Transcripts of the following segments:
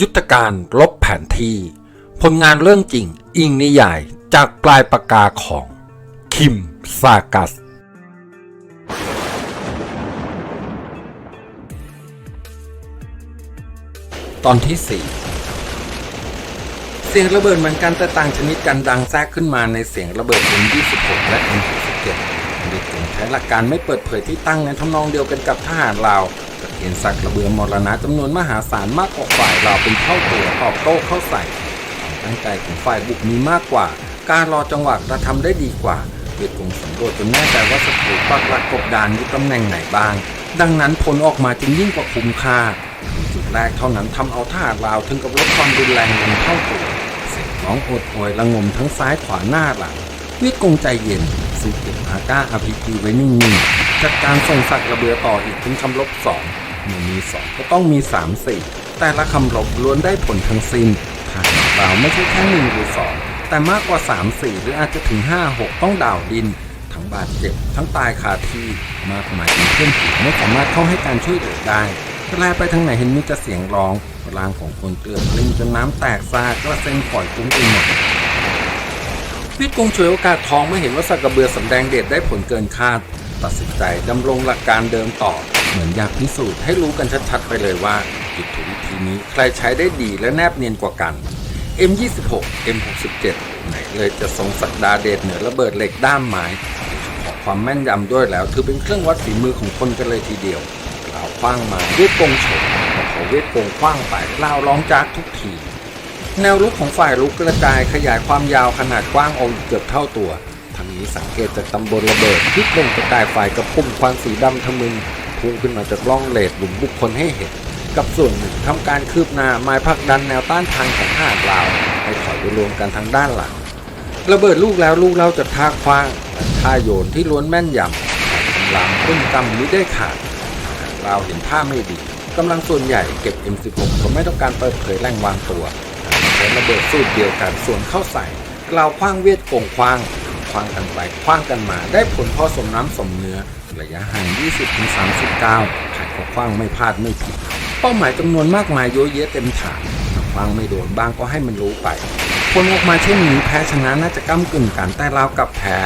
ยุทธการลบแผนที่ ผลงานเรื่องจริงอิงนิยายจากปลายปากกาของ คิมซากัส ตอนที่ 4 เสียงระเบิดเหมือนกันแต่ต่างชนิดกันดังแทรกขึ้นมาในเสียงระเบิด M26 และ M67 ดิกงใช้หลักการไม่เปิดเผยที่ตั้งในทำนองเดียวกันกับทหารลาว เกียนสักระเบือมรณะจำนวนมหาศาลมากกว่าฝ่ายเราเป็นเท่าตัวตอบโต้เข้าใส่ความตั้งใจของฝ่ายบุกมีมากกว่า การรอจังหวะกระทำได้ดีกว่าเวียดกงสำรวจจนแน่ใจว่าศัตรูปักหลักกบดานอยู่ตำแหน่งไหนบ้าง ดังนั้นผลออกมาจึงยิ่งกว่าคุ้มค่าจุดแรกเท่านั้นทำเอาทหารลาวถึงกับลดความรุนแรงลงเท่าตัวเสียงร้องโอดโอยระงมทั้งซ้ายขวาหน้าหลังเวียดกงใจเย็นสู้เก็บอาก้าอาพีจีไว้นิ่งๆจัดการส่งสักระเบือต่ออีกถึงคำลบสอง มื่อมีสองก็ต้องมีสามสี่แต่ละคำลบล้วนได้ผลทั้งสิ้นทางเราไม่ใช่แค่หนึ่งหรือสองแต่มากกว่าสามสี่หรืออาจจะถึงห้าหกต้องดาวดิน ทั้งบาดเจ็บ ทั้งตายคาที่มากมายเพื่อนฝูงไม่สามารถเข้าให้การช่วยเหลือได้แลไปทางไหนเห็นมีแต่เสียงร้องร่างของคนเกลื่อนกลิ้งจนน้ำแตกซากระเซ็นป่อยกุ้งไปหมดวิทย์กงฉวยโอกาสทองเมื่อเห็นว่าสักกระเบือสำแดงเดชได้ผลเกินคาด ตัดสินใจดำรงหลักการเดิมต่อ เหมือนอยากพิสูจน์ให้รู้กันชัดๆไปเลยว่ายุทธวิธีนี้ใครใช้ได้ดีและแนบเนียนกว่ากัน M26 M67 ไหนเลยจะทรงสักดาเดชเหนือระเบิดเหล็กด้ามไม้ขอความแม่นยำด้วยแล้วถือเป็นเครื่องวัดฝีมือของคนกันเลยทีเดียวกล่าวคว้างมาเวทกงฉยแต่พอเวทกงคว้างไปลาวร้องจากทุกที แนวลุกของฝ่ายลุกกระจายขยายความยาวขนาดกว้างองค์เกือบเท่าตัวทางนี้สังเกตจากตำบลระเบิดที่เปล่งประกายไฟกระพุ่มควันสีดำทะมึง พุ่งขึ้นมาจากร่องเลดหลุมบุคคลให้เห็น กับส่วนหนึ่งทำการคืบหน้าไม้ผลักดันแนวต้านทางของทหารลาวให้ถอยไปรวมกันทางด้านหลังระเบิดลูกแล้วลูกเล่าจากท่าคว้างและท่าโยนที่ล้วนแม่นยำกำลังขึ้นกำนี้ได้ขาดเราเห็นท่าไม่ดีกำลังส่วนใหญ่เก็บ M16 เขาไม่ต้องการเปิดเผยแรงวางตัวใช้ระเบิดสูตรเดียวกันส่วนเข้าใส่เราคว้างเวทโกงคว้างคว้างกันไปคว้างกันมาได้ผลพอสมน้ำสมเนื้อ ระยะห่าง 20-39 ขัดก็คว้างไม่พลาดไม่ผิด เป้าหมายจำนวนมากมายโยเยะเต็มฐานถ้าคว้างไม่โดนบ้างก็ให้มันรู้ไปผลออกมาเช่นนี้แพ้ชนะน่าจะก้ากึ่งกันแต่เรากับแพ้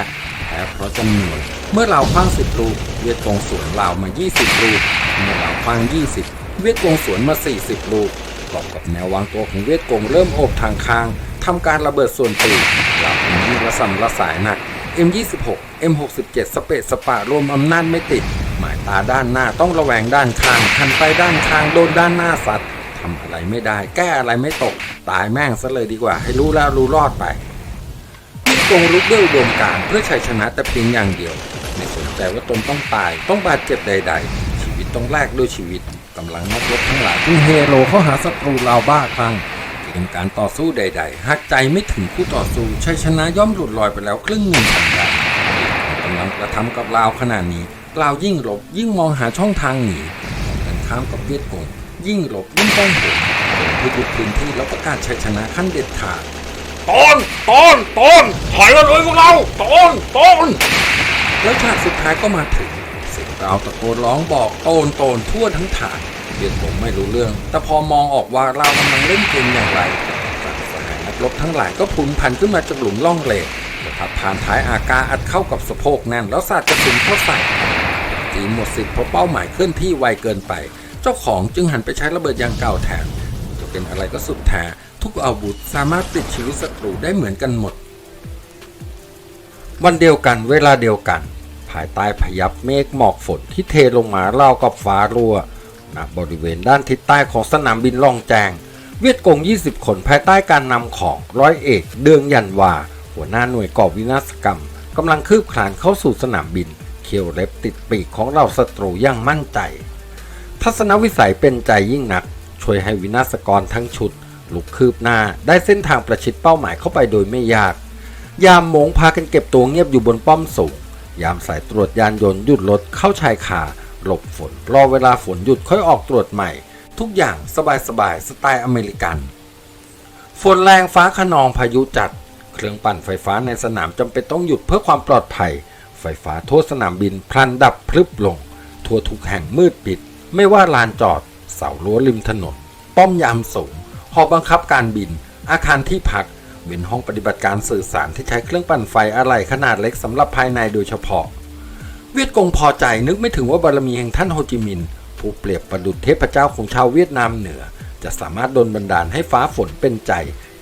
แพ้เพราะจำนวน เมื่อเราคว้างสิบลูกเวียดกงสวนเรามา 20 ลูก เมื่อเราคว้าง 20 เวียดกงสวนมา 40 ลูกประกอบกับแนววางตัวของเวียดกงเริ่มโอบทางค้างทำการระเบิดส่วนปีเราเป็นยิ่งระสำระสายหนัก M26 M67 สเปซสปารวมอำนาจไม่ติด หมายตาด้านหน้าต้องระแวงด้านข้างหันไปด้านข้างโดนด้านหน้าสัตว์ทำอะไรไม่ได้ แก้อะไรไม่ตก ตายแม่งซะเลยดีกว่า ให้รู้แล้วรู้รอดไปที่กงลุกด้วยอุดมการเพื่อชัยชนะแต่เพียงอย่างเดียว ไม่สนใจว่าตนต้องตาย ต้องบาดเจ็บใด ๆ ชีวิตต้องแลกด้วยชีวิตกำลังนักรบทั้งหลายที่เฮโลเข้าหาศัตรูเราวบ้าคลั่ง เกมการต่อสู้ใด ๆ หากใจไม่ถึงผู้ต่อสู้ชัยชนะย่อมหลุดลอยไปแล้วครึ่งหนึ่งทันใดกำลังกระทำกับลาวขนาดนี้ลาวยิ่งหลบยิ่งมองหาช่องทางหนีมองกันข้ามกับเวียดกงยิ่งหลบยิ่งต้องโหนโหนทุกๆพื้นที่แล้วประกาศชัยชนะขั้นเด็ดขาดตอนตอนตอนถอยมาเลยพวกเราตอนตอนแล้วฉากสุดท้ายก็มาถึงเสียงราวตะโกนร้องบอกโตนโตนทั่วทั้งฐาน เรียนผมไม่รู้เรื่อง แต่พอมองออกว่าเรากำลังเล่นเกมอย่างไรสหายนักรบทั้งหลายก็พลุนพันขึ้นมาจากหลุมล่องเลนประทับผ่านท้ายอากาอัดเข้ากับสะโพกแน่นแล้วสาดกระสุนเข้าใส่จีหมดสิทธิ์เพราะเป้าหมายเคลื่อนที่ไวเกินไป เจ้าของจึงหันไปใช้ระเบิดยางเก่าแทนจะเป็นอะไรก็สุดแท้ทุกอาวุธสามารถปิดชีวิตศัตรูได้เหมือนกันหมด วันเดียวกันเวลาเดียวกัน ภายใต้พยับเมฆหมอกฝนที่เทลงมาเล่ากับฟ้ารั่ว ณบริเวณด้านทิศใต้ของสนามบินล่องแจง เวียดกง 20 คนภายใต้การนำของร้อยเอก เดืองยันวา หัวหน้าหน่วยก่อวินาศกรรมกำลังคืบคลานเข้าสู่สนามบิน เคียวเล็บติดปีกของเราศัตรูอย่างมั่นใจ ทัศนวิสัยเป็นใจยิ่งนัก ช่วยให้วินาศกรทั้งชุดลุกคืบหน้าได้เส้นทางประชิดเป้าหมายเข้าไปโดยไม่ยาก ยามมงพากันเก็บตัวเงียบอยู่บนป้อมสูงยามสายตรวจยานยนต์หยุดรถเข้าชายคา หลบฝน รอเวลาฝนหยุดค่อยออกตรวจใหม่ ทุกอย่างสบายๆสไตล์อเมริกัน ฝนแรงฟ้าขนองพายุจัด เครื่องปั่นไฟฟ้าในสนามจำเป็นต้องหยุดเพื่อความปลอดภัย ไฟฟ้าทั่วสนามบินพลันดับพลึบลง ทั่วทุกแห่งมืดปิด ไม่ว่าลานจอด เสารั้วริมถนน ป้อมยามสูงหอบังคับการบิน อาคารที่พักเป็นห้องปฏิบัติการสื่อสารที่ใช้เครื่องปั่นไฟอะไรขนาดเล็กสำหรับภายในโดยเฉพาะ วียดกงพอใจนึกไม่ถึงว่าบารมีแห่งท่านโฮจิมินห์ผู้เปรียบประดุจเทพเจ้าของชาวเวียดนามเหนือ จะสามารถดลบันดาลให้ฟ้าฝนเป็นใจ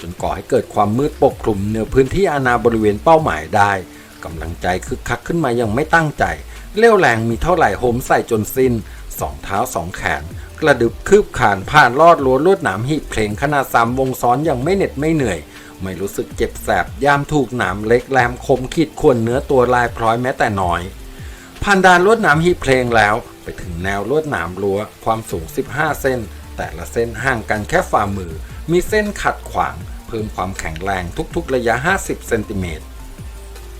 จนก่อให้เกิดความมืดปกคลุมเหนือพื้นที่อาณาบริเวณเป้าหมายได้กำลังใจคึกคักขึ้นมายังไม่ตั้งใจเลี้ยวแรงมีเท่าไหร่โหมใส่จนสิ้นสองเท้าสองแขน กระดึบคืบขานผ่านลอดรั้วลวดหนามหีบเพลงขนาดสามวงซ้อนอย่างไม่เหน็ดไม่เหนื่อย ไม่รู้สึกเจ็บแสบยามถูกหนามเล็กแหลมคมขีดข่วนเนื้อตัวลายพร้อยแม้แต่น้อย ผ่านด่านลวดหนามหีบเพลงแล้ว ไปถึงแนวลวดหนามรั้วความสูง 15 เส้น แต่ละเส้นห่างกันแค่ฝ่ามือ มีเส้นขัดขวาง เพิ่มความแข็งแรงทุกๆระยะ 50 เซนติเมตร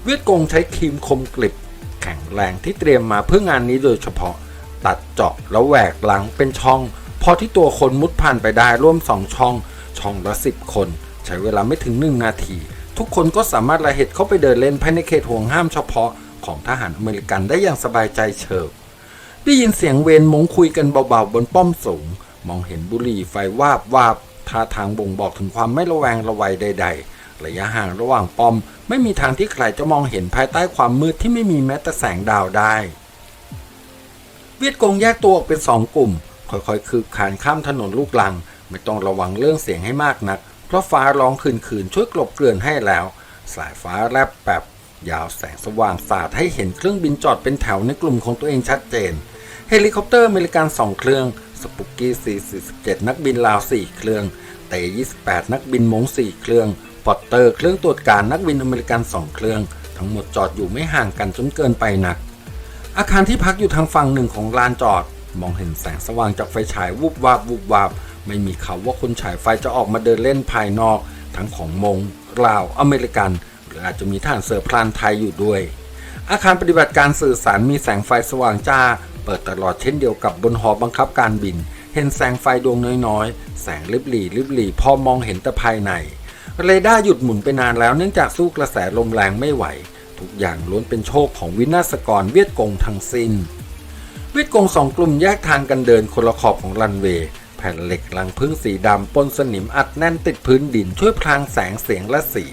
เวียดกงใช้ครีมคมกริบ แข็งแรงที่เตรียมมาเพื่องานนี้โดยเฉพาะ ตัดเจาะแล้วแหวกหลังเป็นช่อง พอที่ตัวคนมุดผ่านไปได้ร่วม2ช่อง ช่องละ10คน ใช้เวลาไม่ถึง1นาที ทุกคนก็สามารถระเหตุเข้าไปเดินเล่นภายในเขตห่วงห้ามเฉพาะ ของทหารอเมริกันได้อย่างสบายใจเฉิบ ได้ยินเสียงเวรมงคุยกันเบาๆบนป้อมสูง มองเห็นบุหรี่ไฟวาบวาบท่าทางบ่งบอกถึงความไม่ระแวงระวัยใด ๆ ระยะห่างระหว่างป้อม ไม่มีทางที่ใครจะมองเห็นภายใต้ความมืดที่ไม่มีแม้แต่แสงดาวได้ เวียดกงแยกตัวออกเป็นสองกลุ่ม ค่อยๆ คืบคานข้ามถนนลูกลัง ไม่ต้องระวังเรื่องเสียงให้มากนัก เพราะฟ้าร้องคืนๆช่วยกลบเกลื่อนให้แล้ว สายฟ้าแลบแปบ ยาวแสงสว่างสาดให้เห็นเครื่องบินจอดเป็นแถวในกลุ่มของตัวเองชัดเจน เฮลิคอปเตอร์อเมริกัน2เครื่อง สปุกกี้ 447 นักบินลาว 4 เครื่อง เต 28 นักบินมง 4 เครื่องปอตเตอร์เครื่องตรวจการนักบินอเมริกัน 2 เครื่อง ทั้งหมดจอดอยู่ไม่ห่างกันจนเกินไปนัก อาคารที่พักอยู่ทางฝั่งหนึ่งของลานจอด มองเห็นแสงสว่างจากไฟฉายวูบวาบวูบวาบ ไม่มีข่าวว่าคนฉายไฟจะออกมาเดินเล่นภายนอก ทั้งของมงลาวอเมริกัน ออาจจะมีทหารเสือพลานไทยอยู่ด้วย อาคารปฏิบัติการสื่อสารมีแสงไฟสว่างจ้า เปิดตลอดเช่นเดียวกับบนหอบังคับการบิน เห็นแสงไฟดวงน้อยๆ แสงลิบหลี่ลิบหลี่พอมองเห็นแต่ภายใน เรดาร์หยุดหมุนไปนานแล้วเนื่องจากสู้กระแสลมแรงไม่ไหว ทุกอย่างล้วนเป็นโชคของวินาศกรเวียดกงทั้งสิ้น เวียดกงสองกลุ่มแยกทางกันเดินคนละขอบของรันเวย์แผ่นเหล็กลังพึ่งสีดำปนสนิมอัดแน่นติดพื้นดินช่วยพรางแสงเสียงและสี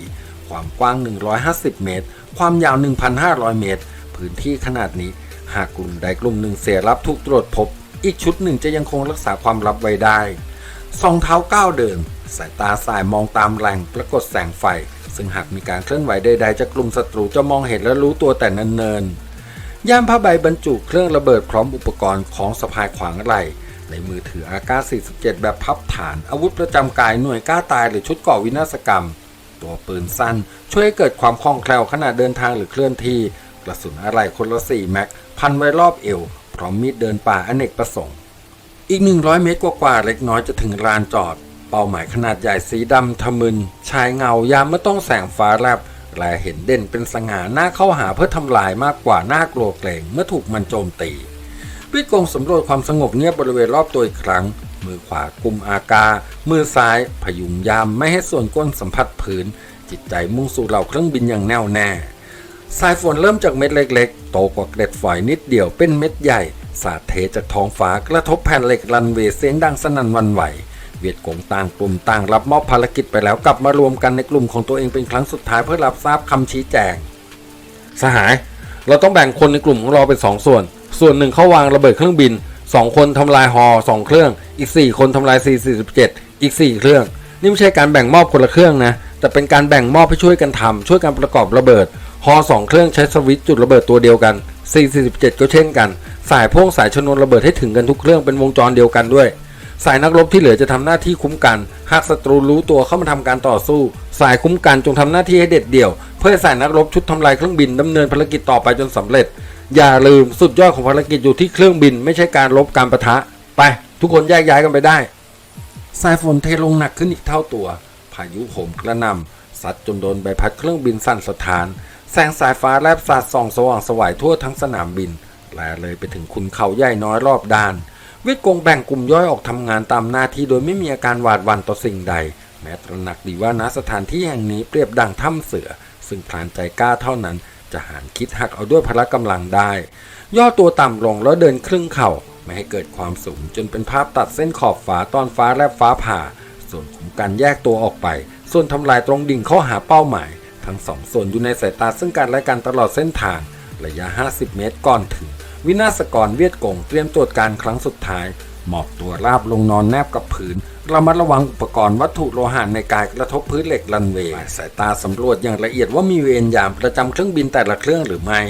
ความกว้าง 150 เมตร ความยาว 1,500 เมตร พื้นที่ขนาดนี้ หากกลุ่มใดกลุ่มหนึ่งเสียรับถูกตรวจพบ อีกชุดหนึ่งจะยังคงรักษาความลับไว้ได้สองเท้าก้าวเดิน สายตาสายมองตามแหล่งปรากฏแสงไฟ ซึ่งหากมีการเคลื่อนไหวใดๆจากกลุ่มศัตรูจะมองเห็นและรู้ตัวแต่เนินๆย่ามผ้าใบบรรจุเครื่องระเบิดพร้อมอุปกรณ์ของสะพายขวางไหลในมือถืออากาศ47 แบบพับฐาน อาวุธประจำกายหน่วยกล้าตายหรือชุดก่อวินาศกรรม ตัวปืนสั้น ช่วยให้เกิดความคล่องแคล่วขณะเดินทางหรือเคลื่อนที่ กระสุนอะไรคนละ4แม็กพันไว้รอบเอวพร้อมมีดเดินป่าอเนกประสงค์ อีก 100 เมตรกว่าๆเล็กน้อยจะถึงลานจอด เป้าหมายขนาดใหญ่สีดำทะมึน ชายเงายามเมื่อต้องแสงฟ้าแลบแลเห็นเด่นเป็นสง่าหน้าเข้าหาเพื่อทำลายมากกว่าหน้ากลัวเกรงเมื่อถูกมันโจมตีวิทกงสำรวจความสงบเงียบบริเวณรอบตัวอีกครั้ง มือขวากุมอากา มือซ้ายพยุงยามไม่ให้ส่วนก้นสัมผัสพื้นจิตใจมุ่งสู่เหล่าเครื่องบินอย่างแน่วแน่ สายฝนเริ่มจากเม็ดเล็กๆ โตกว่าเกล็ดฝอยนิดเดียวเป็นเม็ดใหญ่ สาดเทจากท้องฟ้ากระทบแผ่นเหล็กรันเวเสียงดังสนั่นวันไหว เวียดกงต่างกลุ่มต่างรับมอบภารกิจไปแล้วกลับมารวมกันในกลุ่มของตัวเองเป็นครั้งสุดท้ายเพื่อรับทราบคำชี้แจง สหาย เราต้องแบ่งคนในกลุ่มของเราเป็นสองส่วน ส่วนหนึ่งเขาวางระเบิดเครื่องบิน สองคนทำลายฮอสองเครื่อง อีกสี่คนทำลาย C47 อีกสี่เครื่อง นี่ไม่ใช่การแบ่งมอบคนละเครื่องนะ แต่เป็นการแบ่งมอบให้ช่วยกันทำช่วยกันประกอบระเบิดฮอสองเครื่องใช้สวิตช์จุดระเบิดตัวเดียวกัน C47 ก็เช่นกัน สายพ่วงสายชนวนระเบิดให้ถึงกันทุกเครื่องเป็นวงจรเดียวกันด้วย สายนักรบที่เหลือจะทำหน้าที่คุ้มกัน หากศัตรูรู้ตัวเข้ามาทำการต่อสู้ สายคุ้มกันจงทำหน้าที่ให้เด็ดเดี่ยว เพื่อสายนักรบชุดทำลายเครื่องบินดำเนินภารกิจต่อไปจนสำเร็จ อย่าลืมสุดยอดของภารกิจอยู่ที่เครื่องบิน ไม่ใช่การลบการประทะ ไป ทุกคนแยกย้ายกันไปได้ สายฝนเทลงหนักขึ้นอีกเท่าตัว พายุโหมกระหน่ำซัดจนโดนใบพัดเครื่องบินสั่นสะท้าน แสงสายฟ้าแลบสาดส่องสว่างสวายทั่วทั้งสนามบินแลเลยไปถึงคุณเขาใหญ่น้อยรอบด้าน เวียดกงแบ่งกลุ่มย่อยออกทำงานตามหน้าที่โดยไม่มีอาการหวาดหวั่นต่อสิ่งใด แม้ตระหนักดีว่าณสถานที่แห่งนี้เปรียบดังถ้ำเสือ ซึ่งพรานใจกล้าเท่านั้น จะหารคิดหักเอาด้วยพละกำลังได้ ย่อตัวต่ำลงแล้วเดินครึ่งเข่า ไม่ให้เกิดความสูงจนเป็นภาพตัดเส้นขอบฟ้าตอนฟ้าแลบฟ้าผ่า ส่วนขุมการแยกตัวออกไป ส่วนทำลายตรงดิ่งเข้าหาเป้าหมาย ทั้งสองส่วนอยู่ในสายตาซึ่งกันและกันตลอดเส้นทาง ระยะ 50 เมตรก่อนถึง วินาศกรเวียดกงเตรียมตรวจการครั้งสุดท้าย หมอบตัวราบลงนอนแนบกับพื้น ระมัดระวังอุปกรณ์วัตถุโลหะในกายกระทบพื้นเหล็กรันเวย์สายตาสำรวจอย่างละเอียดว่ามีเวรยามประจำเครื่องบินแต่ละเครื่องหรือไม่